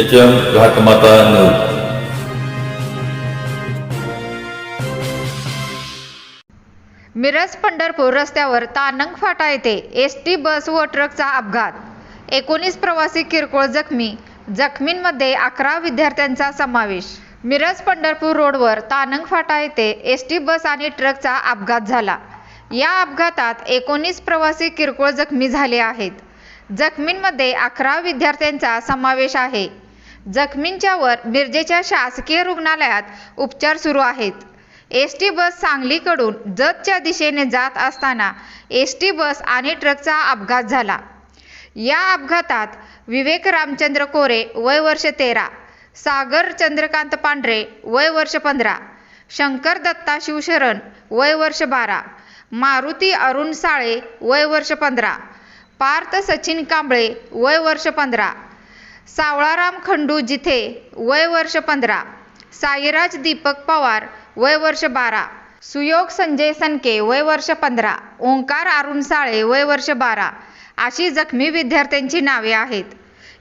H M Ghatmata news Miraj Pandharpur रस्त्यावर तानंग फाटा येथे S T bus व ट्रकचा अपघात. एकोणीस प्रवासी किरकोळ जखमी जखमींमध्ये अकरा विद्यार्थ्यांचा समावेश. मिरज पंढरपूर रोडवर तानंग फाटा येथे एस टी बस आणि ट्रकचा अपघात झाला. या अपघातात एकोणीस प्रवासी किरकोळ जखमी झाले आहेत. जखमींमध्ये अकरा विद्यार्थ्यांचा समावेश आहे. जखमींच्यावर मिरजेच्या शासकीय रुग्णालयात उपचार सुरू आहेत. एस टी बस सांगलीकडून जतच्या दिशेने जात असताना एस टी बस आणि ट्रकचा अपघात झाला. या अपघातात विवेक रामचंद्र कोरे वय वर्ष तेरा सागर चंद्रकांत पांढरे वय वर्ष पंधरा शंकर दत्ता शिवशरण वय वर्ष बारा मारुती अरुण साळे वय वर्ष पंधरा पार्थ सचिन कांबळे वय वर्ष पंधरा सावळाराम खंडू जिथे वय वर्ष पंधरा साईराज दीपक पवार वय वर्ष बारा सुयोग संजय सनके वय वर्ष पंधरा ओंकार अरुण साळे वय वर्ष बारा अशी जखमी विद्यार्थ्यांची नावे आहेत.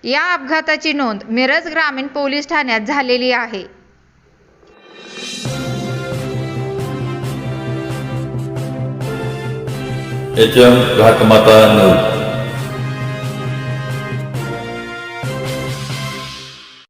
या अपघाताची नोंद मिरज ग्रामीण पोलीस ठाण्यात झालेली आहे. H M Ghatmata news.